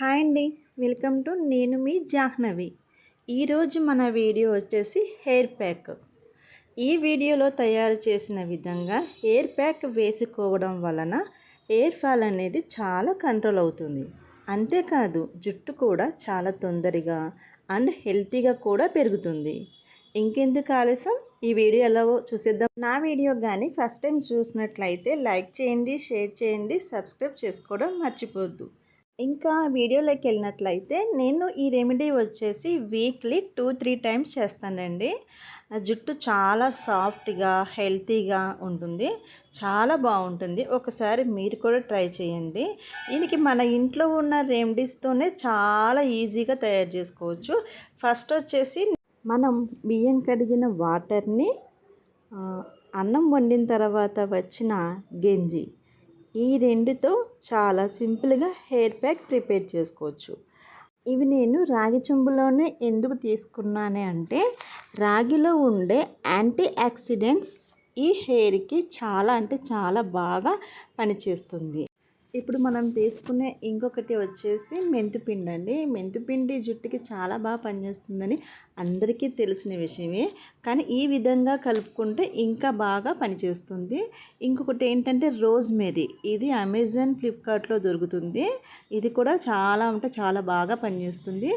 Hi అండి. Welcome to నేను మీ జాహ్నవి. ఈరోజు మన వీడియో వచ్చేసి హెయిర్ ప్యాక్. ఈ వీడియోలో తయారు చేసిన విధంగా హెయిర్ ప్యాక్ వేసుకోవడం వలన హెయిర్ ఫాల్ అనేది చాలా కంట్రోల్ అవుతుంది. అంతేకాదు జుట్టు కూడా చాలా తొందరగా అండ్ హెల్తీగా కూడా పెరుగుతుంది. ఇంకెందుకు ఆలస్యం? ఈ వీడియో ఎలా చూసేద్దాం. నా వీడియో కానీ ఫస్ట్ టైం చూసినట్లయితే లైక్ చేయండి షేర్ చేయండి సబ్స్క్రైబ్ చేసుకోవడం మర్చిపోద్దు. ఇంకా వీడియోలోకి వెళ్ళినట్లయితే నేను ఈ రెమెడీ వచ్చేసి వీక్లీ టూ త్రీ టైమ్స్ చేస్తానండి. జుట్టు చాలా సాఫ్ట్గా హెల్తీగా ఉంటుంది. చాలా బాగుంటుంది. ఒకసారి మీరు కూడా ట్రై చేయండి. దీనికి మన ఇంట్లో ఉన్న రెమెడీస్తోనే చాలా ఈజీగా తయారు చేసుకోవచ్చు. ఫస్ట్ వచ్చేసి మనం బియ్యం కడిగిన వాటర్ని అన్నం వండిన తర్వాత వచ్చిన గెంజి. ఈ రెండుతో చాలా సింపుల్గా హెయిర్ ప్యాక్ ప్రిపేర్ చేసుకోవచ్చు. ఇవి నేను రాగి చెంబులోనే ఎందుకు తీసుకున్నానే అంటే రాగిలో ఉండే యాంటీ ఆక్సిడెంట్స్ ఈ హెయిర్కి చాలా అంటే చాలా బాగా పనిచేస్తుంది. ఇప్పుడు మనం తీసుకునే ఇంకొకటి వచ్చేసి మెంతిపిండి అండి మెంతిపిండి జుట్టుకి చాలా బాగా పనిచేస్తుందని అందరికీ తెలిసిన విషయమే. కానీ ఈ విధంగా కలుపుకుంటే ఇంకా బాగా పనిచేస్తుంది. ఇంకొకటి ఏంటంటే రోజ్ మేరీ ఇది అమెజాన్ ఫ్లిప్కార్ట్లో దొరుకుతుంది. ఇది కూడా చాలా అంటే చాలా బాగా పనిచేస్తుంది.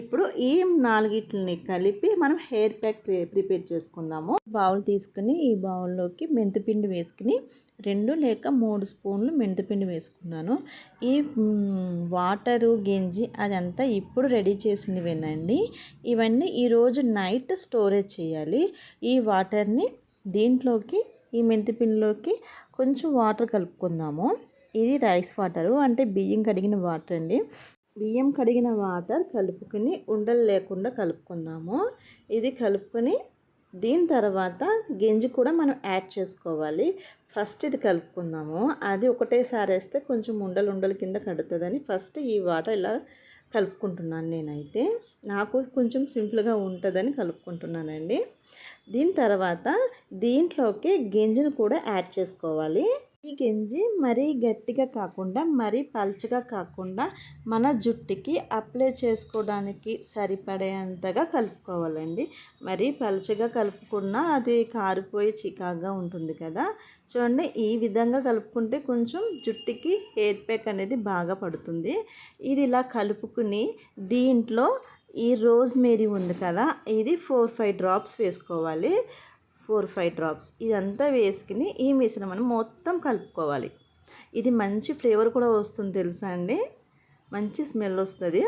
ఇప్పుడు ఈ నాలుగిట్లని కలిపి మనం హెయిర్ ప్యాక్ ప్రిపేర్ చేసుకుందాము. బౌల్ తీసుకుని ఈ బౌల్లోకి మెంతిపిండి వేసుకుని రెండు లేక మూడు స్పూన్లు మెంతిపిండి వేసుకున్నాను. ఈ వాటరు గింజి అదంతా ఇప్పుడు రెడీ చేసినవేనండి. ఇవన్నీ ఈరోజు నైట్ స్టోరేజ్ చేయాలి. ఈ వాటర్ని దీంట్లోకి ఈ మెంతిపిండిలోకి కొంచెం వాటర్ కలుపుకుందాము. ఇది రైస్ వాటరు అంటే బియ్యం కడిగిన వాటర్ అండి. బియ్యం కడిగిన వాటర్ కలుపుకుని ఉండలు లేకుండా కలుపుకుందాము. ఇది కలుపుకొని దీని తర్వాత గింజి కూడా మనం యాడ్ చేసుకోవాలి. ఫస్ట్ ఇది కలుపుకుందాము. అది ఒకటేసారి వేస్తే కొంచెం ఉండలు ఉండలు కింద కడుతుందని ఫస్ట్ ఈ వాటర్ ఇలా కలుపుకుంటున్నాను నేనైతే. నాకు కొంచెం సింపుల్గా ఉంటుందని కలుపుకుంటున్నానండి. దీని తర్వాత దీంట్లోకి గింజను కూడా యాడ్ చేసుకోవాలి. ఈ గంజి మరీ గట్టిగా కాకుండా మరీ పల్చగా కాకుండా మన జుట్టుకి అప్లై చేసుకోవడానికి సరిపడేంతగా కలుపుకోవాలండి. మరీ పల్చగా కలుపుకున్నా అది కారిపోయి చికాగా ఉంటుంది కదా. చూడండి ఈ విధంగా కలుపుకుంటే కొంచెం జుట్టుకి హెయిర్ ప్యాక్ అనేది బాగా పడుతుంది. ఇది ఇలా కలుపుకుని దీంట్లో ఈ రోజ్ మేరీ ఉంది కదా ఇది ఫోర్ ఫైవ్ డ్రాప్స్ వేసుకోవాలి. ఫోర్ ఫైవ్ డ్రాప్స్ ఇదంతా వేసుకుని ఈ మిశ్రమం మొత్తం కలుపుకోవాలి. ఇది మంచి ఫ్లేవర్ కూడా వస్తుంది తెలుసా అండి? మంచి స్మెల్ వస్తుంది.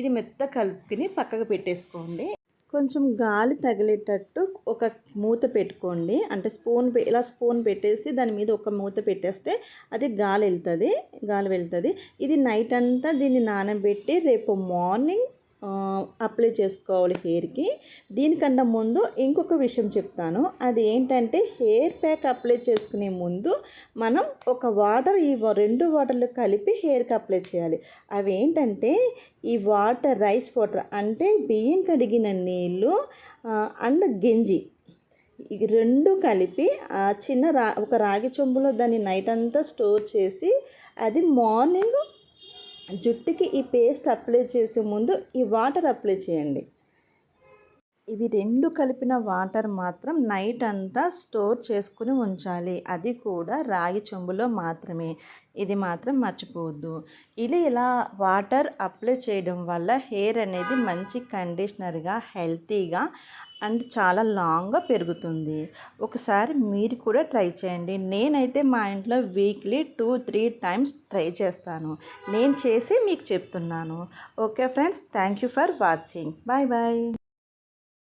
ఇది మెత్త కలుపుకుని పక్కకు పెట్టేసుకోండి. కొంచెం గాలి తగిలేటట్టు ఒక మూత పెట్టుకోండి. అంటే స్పూన్ ఇలా స్పూన్ పెట్టేసి దాని మీద ఒక మూత పెట్టేస్తే అది గాలి వెళ్తుంది గాలి వెళ్తుంది. ఇది నైట్ అంతా దీన్ని నానబెట్టి రేపు మార్నింగ్ అప్లై చేసుకోవాలి హెయిర్కి దీనికన్నా ముందు ఇంకొక విషయం చెప్తాను. అది ఏంటంటే హెయిర్ ప్యాక్ అప్లై చేసుకునే ముందు మనం ఒక వాటర్ ఈ రెండు వాటర్లు కలిపి హెయిర్కి అప్లై చేయాలి. అవి ఏంటంటే ఈ వాటర్ రైస్ వాటర్ అంటే బియ్యం కడిగిన నీళ్ళు అండ్ గెంజి. ఈ రెండు కలిపి చిన్న రా ఒక రాగి చెంబులో దాన్ని నైట్ అంతా స్టోర్ చేసి అది మార్నింగ్ జుట్టుకి ఈ పేస్ట్ అప్లై చేసే ముందు ఈ వాటర్ అప్లై చేయండి. ఇవి రెండు కలిపిన వాటర్ మాత్రం నైట్ అంతా స్టోర్ చేసుకుని ఉంచాలి. అది కూడా రాగి చెంబులో మాత్రమే. ఇది మాత్రం మర్చిపోవద్దు. ఇలా ఇలా వాటర్ అప్లై చేయడం వల్ల హెయిర్ అనేది మంచి కండిషనర్గా హెల్తీగా అండ్ చాలా లాంగ్గా పెరుగుతుంది. ఒకసారి మీరు కూడా ట్రై చేయండి. నేనైతే మా ఇంట్లో weekly two three times try చేస్తాను. నేను చేసి మీకు చెప్తున్నాను. Okay friends thank you for watching. Bye bye.